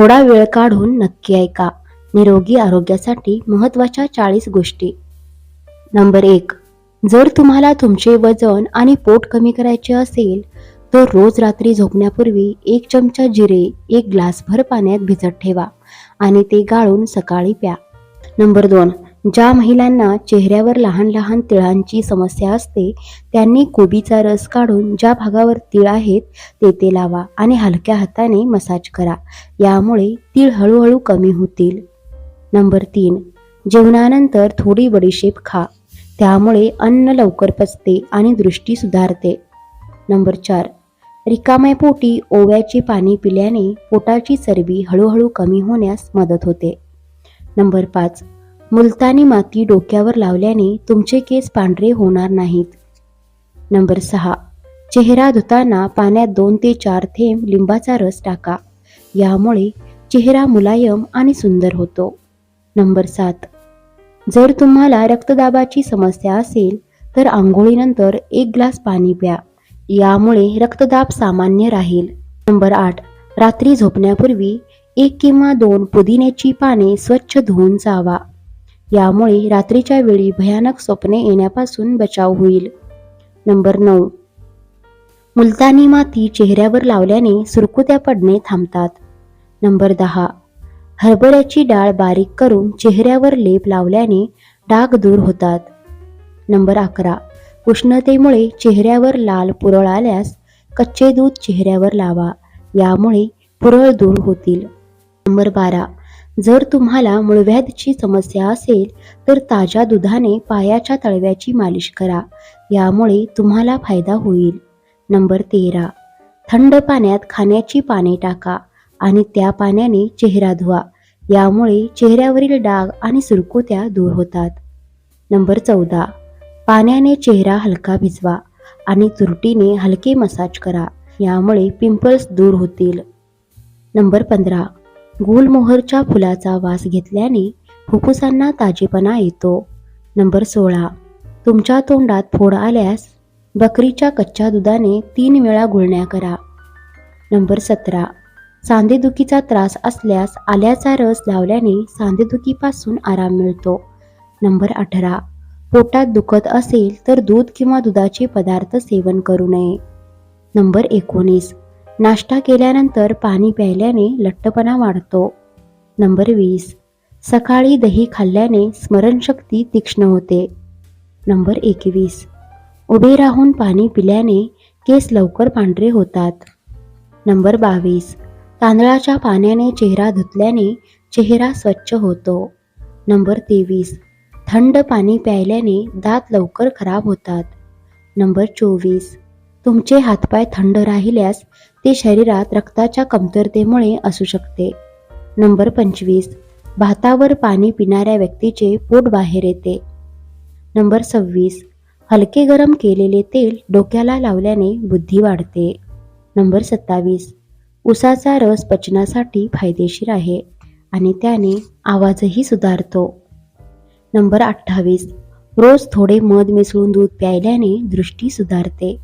थोडा वेळ काढून नक्की ऐका. निरोगी आरोग्यासाठी महत्त्वाच्या चाळीस गोष्टी. नंबर एक जर तुम्हाला तुमचे वजन आणि पोट कमी करायचे असेल तर रोज रात्री झोपण्यापूर्वी एक चमचा जिरे एक ग्लासभर पाण्यात भिजत ठेवा आणि ते गाळून सकाळी प्या. नंबर दोन ज्या महिलांना चेहऱ्यावर लहान लहान तिळांची समस्या असते त्यांनी कोबीचा रस काढून ज्या भागावर तीळ आहेत तेथे लावा आणि हलक्या हाताने मसाज करा. यामुळे तीळ हळूहळू कमी होतील. नंबर तीन. जेवणानंतर थोडी बडीशेप खा. त्यामुळे अन्न लवकर पचते आणि दृष्टी सुधारते. नंबर चार. रिकाम्या पोटी ओव्याचे पाणी पिल्याने पोटाची चरबी हळूहळू कमी होण्यास मदत होते. नंबर पाच. मुलतानी माती डोक्यावर लावल्याने तुमचे केस पांढरे होणार नाहीत. नंबर सहा. चेहरा धुताना पाण्यात दोन ते चार थेंब लिंबाचा रस टाका. यामुळे चेहरा मुलायम आणि सुंदर होतो. नंबर सात. जर तुम्हाला रक्तदाबाची समस्या असेल तर आंघोळीनंतर एक ग्लास पाणी प्या. यामुळे रक्तदाब सामान्य राहील. नंबर आठ. रात्री झोपण्यापूर्वी एक किंवा दोन पुदिन्याची पाने स्वच्छ धुवून जावा यामुळे रात्रीच्या वेळी भयानक स्वप्ने येण्यापासून बचाव होईल. नंबर नऊ. मुलतानी माती चेहऱ्यावर लावल्याने सुरकुत्या पडणे थांबतात. नंबर दहा. हरभऱ्याची डाळ बारीक करून चेहऱ्यावर लेप लावल्याने डाग दूर होतात. नंबर अकरा. उष्णतेमुळे चेहऱ्यावर लाल पुरळ आल्यास कच्चे दूध चेहऱ्यावर लावा. यामुळे पुरळ दूर होतील. नंबर बारा. जर तुम्हाला मूळव्याधची समस्या असेल तर ताज्या दुधाने पायाच्या तळव्याची मालिश करा. यामुळे तुम्हाला फायदा होईल. नंबर तेरा. थंड पाण्यात खाण्याची पाने टाका आणि त्या पाण्याने चेहरा धुवा. यामुळे चेहऱ्यावरील डाग आणि सुरकुत्या दूर होतात. नंबर चौदा. पाण्याने चेहरा हलका भिजवा आणि तुरटीने हलके मसाज करा. यामुळे पिंपल्स दूर होतील. नंबर पंधरा. गुलमोहरच्या फुलाचा वास घेतल्याने फुफ्फुसांना ताजेपणा येतो. नंबर सोळा. तुमच्या तोंडात फोड आल्यास बकरीच्या कच्च्या दुधाने तीन वेळा गुळण्या करा. नंबर सतरा. सांधेदुखीचा त्रास असल्यास आल्याचा रस लावल्याने सांधेदुखीपासून आराम मिळतो. नंबर अठरा. पोटात दुखत असेल तर दूध किंवा दुधाचे पदार्थ सेवन करू नये. नंबर एकोणीस. नाश्ता केल्यानंतर पाणी प्यायल्याने लठ्ठपणा वाढतो. नंबर वीस. सकाळी दही खाल्ल्याने स्मरणशक्ती तीक्ष्ण होते. नंबर एकवीस. उभे राहून पाणी पिल्याने केस लवकर पांढरे होतात. नंबर बावीस. तांदळाच्या पाण्याने चेहरा धुतल्याने चेहरा स्वच्छ होतो. नंबर तेवीस. थंड पाणी प्यायल्याने दात लवकर खराब होतात. नंबर चोवीस. तुमचे हातपाय थंड राहिल्यास ते शरीरात रक्ताच्या कमतरतेमुळे असू शकते. नंबर पंचवीस. भातावर पाणी पिणाऱ्या व्यक्तीचे पोट बाहेर येते. नंबर सव्वीस. हलके गरम केलेले तेल डोक्याला लावल्याने बुद्धी वाढते. नंबर सत्तावीस. उसाचा रस पचनासाठी फायदेशीर आहे आणि त्याने आवाजही सुधारतो. नंबर अठ्ठावीस. रोज थोडे मध मिसळून दूध प्यायल्याने दृष्टी सुधारते.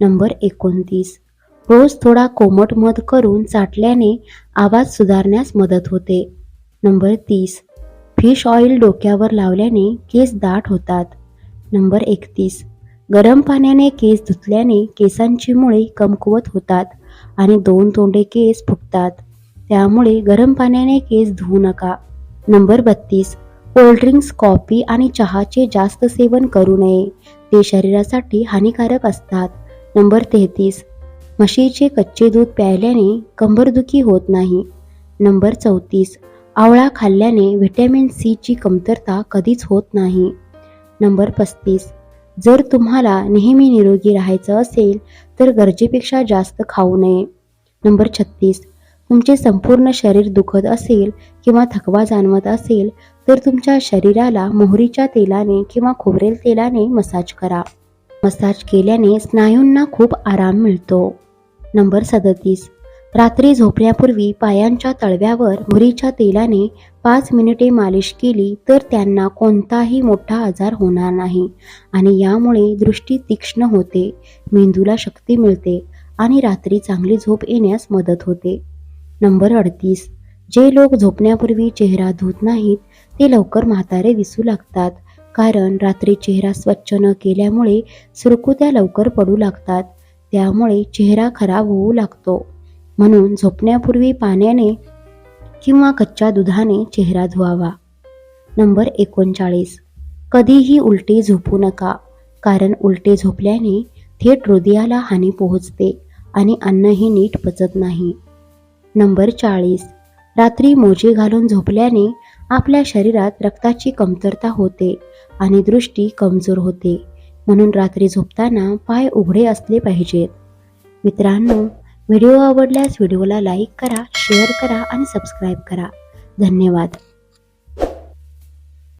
नंबर एकोणतीस. रोज थोडा कोमट मध करून चाटल्याने आवाज सुधारण्यास मदत होते. नंबर तीस. फिश ऑइल डोक्यावर लावल्याने केस दाट होतात. नंबर एकतीस. गरम पाण्याने केस धुतल्याने केसांची मुळे कमकुवत होतात आणि दोन तोंडे केस फुटतात त्यामुळे गरम पाण्याने केस धुवू नका. नंबर बत्तीस. कोल्ड्रिंक्स कॉफी आणि चहाचे जास्त सेवन करू नये. ते शरीरासाठी हानिकारक असतात. नंबर तेहतीस. म्हशीचे कच्चे दूध प्यायल्याने कंबरदुखी होत नाही. नंबर चौतीस. आवळा खाल्ल्याने व्हिटॅमिन सीची कमतरता कधीच होत नाही. नंबर पस्तीस. जर तुम्हाला नेहमी निरोगी राहायचं असेल तर गरजेपेक्षा जास्त खाऊ नये. नंबर छत्तीस. तुमचे संपूर्ण शरीर दुखत असेल किंवा थकवा जाणवत असेल तर तुमच्या शरीराला मोहरीच्या तेलाने किंवा खोबरेल तेलाने मसाज करा. मसाज केल्याने स्नायूंना खूप आराम मिळतो. नंबर सदतीस. रात्री झोपण्यापूर्वी पायांच्या तळव्यावर मुरीच्या तेलाने पाच मिनिटे मालिश केली तर त्यांना कोणताही मोठा आजार होणार नाही आणि यामुळे दृष्टी तीक्ष्ण होते मेंदूला शक्ती मिळते आणि रात्री चांगली झोप येण्यास मदत होते. नंबर अडतीस. जे लोक झोपण्यापूर्वी चेहरा धुत नाहीत ते लवकर म्हातारे दिसू लागतात कारण रात्री चेहरा स्वच्छ न केल्यामुळे सुरकुत्या लवकर पडू लागतात. त्यामुळे चेहरा खराब होऊ लागतो. म्हणून झोपण्यापूर्वी पाण्याने किंवा कच्च्या दुधाने चेहरा धुवावा. नंबर एकोणचाळीस. कधीही उलटे झोपू नका कारण उलटे झोपल्याने थेट हृदयाला हानी पोहोचते आणि अन्नही नीट पचत नाही. नंबर चाळीस. रात्री मोजे घालून झोपल्याने आपल्या शरीरात रक्ताची कमतरता होते आणि दृष्टी कमजोर होते. म्हणून रात्री झोपताना पाय उघडे असले पाहिजेत. मित्रांनो व्हिडिओ आवडल्यास व्हिडिओला लाईक करा शेअर करा आणि सबस्क्राईब करा. धन्यवाद.